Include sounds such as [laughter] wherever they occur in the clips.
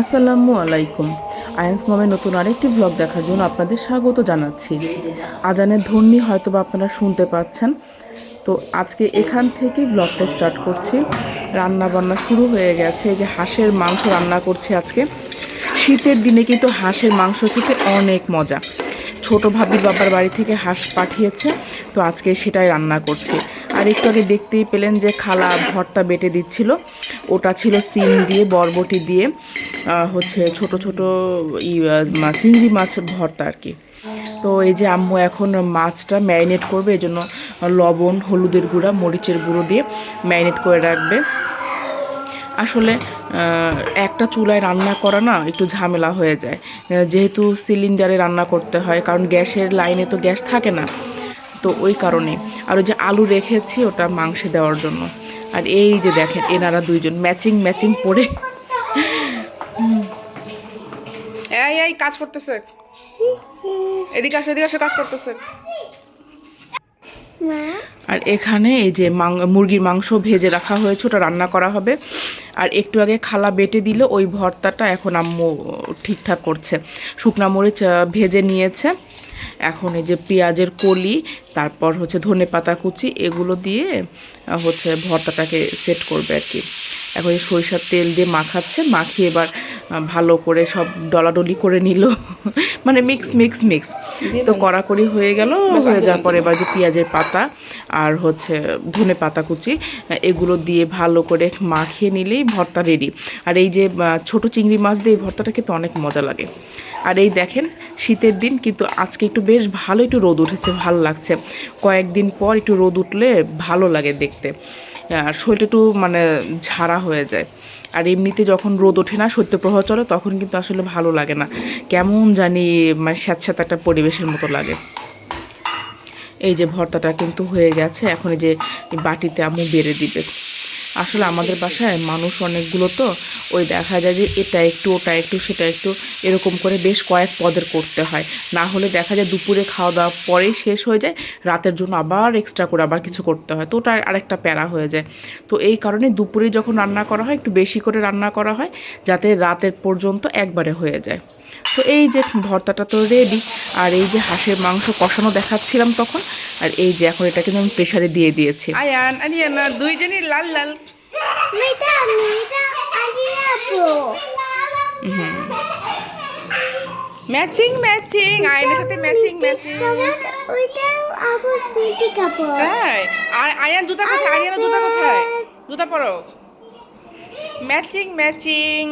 আসসালামু আলাইকুম। আয়ান্স মমে নতুন আরেকটি ব্লগ দেখার জন্য আপনাদের স্বাগত জানাচ্ছি। আজানের ধ্বনি হয়তো বা আপনারা শুনতে পাচ্ছেন। তো আজকে এখান থেকে ব্লগটা স্টার্ট করছি। রান্না বান্না শুরু হয়ে গেছে। এই যে হাঁসের মাংস রান্না করছি আজকে। শীতের দিনে কিন্তু হাঁসের মাংস খেতে অনেক মজা। ছোট ভাবির বাবার বাড়ি থেকে হাঁস পাঠিয়েছে। তো আজকে সেটাই রান্না করছি। আর একটু আগে দেখতেই পেলেন যে খালা ভর্তা বেটে দিচ্ছিল। ওটা ছিল সিম দিয়ে, বরবটি দিয়ে হচ্ছে ছোট ছোট ই চিংড়ি মাছ ভর্তা আর কি। তো এই যে আম্মু এখন মাছটা ম্যারিনেট করবে এই জন্য লবণ, হলুদের গুঁড়া, মরিচের গুঁড়ো দিয়ে ম্যারিনেট করে রাখবে। আসলে একটা চুলায় রান্না করা না একটু ঝামেলা হয়ে যায়। যেহেতু সিলিন্ডারে রান্না করতে হয়, কারণ গ্যাসের লাইনে তো গ্যাস থাকে না, তো ওই কারণে। আর ওই যে আলু রেখেছি, ওটা মাংসে দেওয়ার জন্য। আর এই যে দেখেন, এনারা দুইজন ম্যাচিং ম্যাচিং পরে। এই এই, কাজ করতেছে। এদিকে আসে এদিকে আসে, কাজ করতেছে। আর এখানে এই যে মুরগির মাংস ভেজে রাখা হয়েছে, ওটা রান্না করা হবে। আর একটু আগে খালা বেটে দিল, ওই ভর্তাটা এখন আম্মু ঠিকঠাক করছে। শুকনা মরিচ ভেজে নিয়েছে। এখন এই যে পেঁয়াজের কলি তারপর হচ্ছে ধনে পাতা কুচি এগুলো দিয়ে হচ্ছে ভর্তাটাকে সেট করবে আর কি। এখন এই সরিষার তেল দিয়ে মাখাচ্ছে মাখিয়ে এবার ভালো করে সব ডলাডলি করে নিল। [laughs] মানে মিক্স মিক্স মিক্স তো কড়াকড়ি হয়ে গেল হয়ে যাওয়ার পরে এবার যে পেঁয়াজের পাতা আর হচ্ছে ধনে পাতা কুচি এগুলো দিয়ে ভালো করে মাখিয়ে নিলেই ভর্তা রেডি আর এই যে ছোট চিংড়ি মাছ দিয়ে এই ভর্তাটা খেতে অনেক মজা লাগে। আর এই দেখেন শীতের দিন কিন্তু আজকে একটু বেশ ভালো একটু রোদ উঠেছে, ভালো লাগছে। কয়েকদিন পর একটু রোদ উঠলে ভালো লাগে দেখতে। আর শরীরটা একটু মানে ঝাড়া হয়ে যায়। আর এমনিতে যখন রোদ ওঠে না সত্যপ্রবাহ চলে, তখন কিন্তু আসলে ভালো লাগে না। কেমন জানি মানে স্যাঁতস্যাঁত একটা পরিবেশের মতো লাগে। এই যে ভর্তাটা কিন্তু হয়ে গেছে, এখন এই যে বাটিতে আম্মু বেড়ে দিবে। আসলে আমাদের বাসায় মানুষ অনেকগুলো তো ওই দেখা যায় যে এটা একটু ওটা একটু সেটা একটু এরকম করে বেশ কয়েক পদের করতে হয়। না হলে দেখা যায় দুপুরে খাওয়া দাওয়া পরেই শেষ হয়ে যায় রাতের জন্য আবার এক্সট্রা করে আবার কিছু করতে হয়। তো ওটা আরেকটা প্যারা হয়ে যায়। তো এই কারণে দুপুরে যখন রান্না করা হয় একটু বেশি করে রান্না করা হয় যাতে রাতের পর্যন্ত একবারে হয়ে যায়। তো এই যে ভর্তাটা তো রেডি আর এই যে হাঁসের মাংস কষানো দেখাচ্ছিলাম তখন আর এই যে এখন এটাকে আমি প্রেশারে দিয়ে দিয়েছি। আয়ান আরিয়ানা দুইজনই লাল লাল। ম্যাচিং ম্যাচিং আয়নের সাথে ম্যাচিং ম্যাচিং ওইটা পেটি কাপড় তাই আর আয়ান জুতা কোথায় আরিয়ানা জুতা কোথায় জুতা পরো ম্যাচিং ম্যাচিং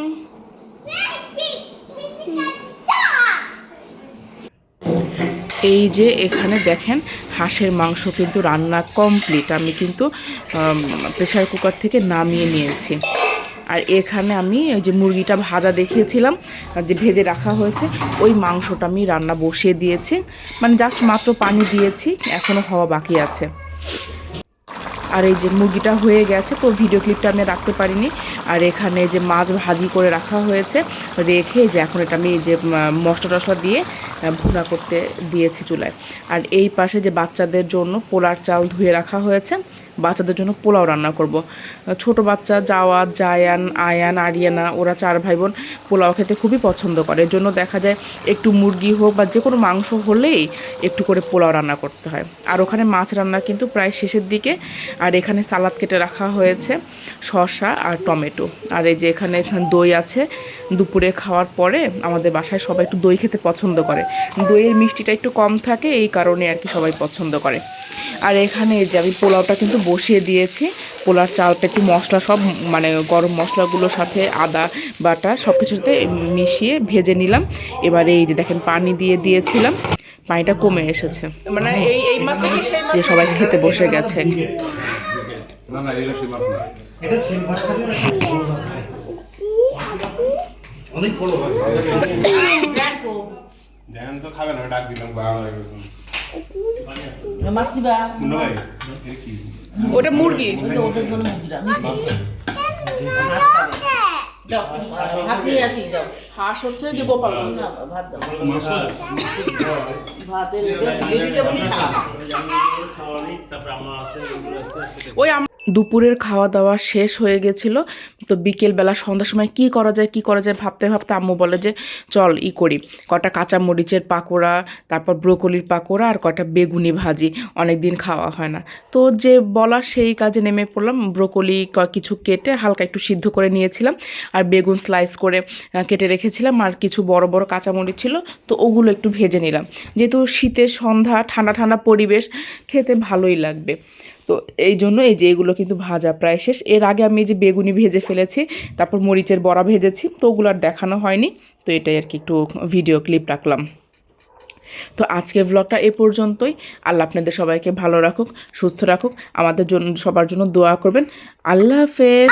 এই যে এখানে দেখেন হাঁসের মাংস কিন্তু রান্না কমপ্লিট আমি কিন্তু প্রেশার কুকার থেকে নামিয়ে নিয়েছি। আর এখানে আমি ওই যে মুরগিটা ভাজা দেখিয়েছিলাম, আর যে ভেজে রাখা হয়েছে, ওই মাংসটা আমি রান্না বসিয়ে দিয়েছি। মানে জাস্ট মাত্র পানি দিয়েছি এখনও হওয়া বাকি আছে। আর এই যে মুরগিটা হয়ে গেছে, তো ভিডিও ক্লিপটা আমি রাখতে পারিনি। আর এখানে যে মাছ ভাজি করে রাখা হয়েছে, রেখে যে এখন এটা আমি যে মশলা টশলা দিয়ে ভুনা করতে দিয়েছি চুলায়। আর এই পাশে যে বাচ্চাদের জন্য পোলার চাল ধুয়ে রাখা হয়েছে বাচ্চাদের জন্য পোলাও রান্না করব। ছোট বাচ্চা যাওয়া জায়ান, আয়ান, আরিয়ানা, ওরা চার ভাই বোন পোলাও খেতে খুবই পছন্দ করে। এর জন্য দেখা যায় একটু মুরগি হোক বা যে কোনো মাংস হলেই একটু করে পোলাও রান্না করতে হয়। আর ওখানে মাছ রান্না কিন্তু প্রায় শেষের দিকে। আর এখানে সালাদ কেটে রাখা হয়েছে শসা আর টমেটো। আর এই যে এখানে এখানে দই আছে, দুপুরে খাওয়ার পরে আমাদের বাসায় সবাই একটু দই খেতে পছন্দ করে। দইয়ের মিষ্টিটা একটু কম থাকে, এই কারণে আর কি সবাই পছন্দ করে। আর এখানে যে আমি পোলাওটা কিন্তু বসিয়ে দিয়েছি। পোলার চালটা একটু মশলা সব মানে গরম মশলাগুলোর সাথে আদা বাটা সব কিছুতে মিশিয়ে ভেজে নিলাম। এবারে এই যে দেখেন পানি দিয়ে দিয়েছিলাম পানিটা কমে এসেছে। মানে এই এই মাছ? সবাই খেতে বসে গেছে। না না এগুলো সেই মাছ না। এটা অনেক বড় হয়। তো। খাবে না ডাক দিলাম বাবা মাছ নিবা ওটা মুরগি ওটার জন্য মুরগিটা দাও নিয়ে আসি হাঁস হচ্ছে যে গোপাল না, ভাত ভাতের ওই দুপুরের খাওয়া দাওয়া শেষ হয়ে গেছিল। তো বিকেলবেলা সন্ধ্যার সময় কি করা যায়, কি করা যায় ভাবতে ভাবতে আম্মু বলে যে, চল ই করি। কটা কাঁচা মরিচের পাকোড়া, তারপর ব্রোকলির পাকোড়া আর কটা বেগুনি ভাজি। অনেক দিন খাওয়া হয় না। তো যে বলা সেই কাজে নেমে পড়লাম। ব্রোকলি কিছু কেটে হালকা একটু সিদ্ধ করে নিয়েছিলাম আর বেগুন স্লাইস করে কেটে রেখেছিলাম আর কিছু বড় বড় কাঁচামরিচ ছিল তো ওগুলো একটু ভেজে নিলাম। যেহেতু শীতের সন্ধ্যা, ঠান্ডা ঠান্ডা পরিবেশ, খেতে ভালোই লাগবে। তো এই জন্য এই যে এগুলো কিন্তু ভাজা প্রায় শেষ। এর আগে আমি এই যে বেগুনি ভেজে ফেলেছি, তারপর মরিচের বড়া ভেজেছি, তো ওগুলো আর দেখানো হয়নি। তো এটাই আর কি একটু ভিডিও ক্লিপ রাখলাম। তো আজকে ব্লগটা এ পর্যন্তই। আল্লাহ আপনাদের সবাইকে ভালো রাখুক, সুস্থ রাখুক। আমাদের জন্য, সবার জন্য দোয়া করবেন। আল্লাহ হাফেজ।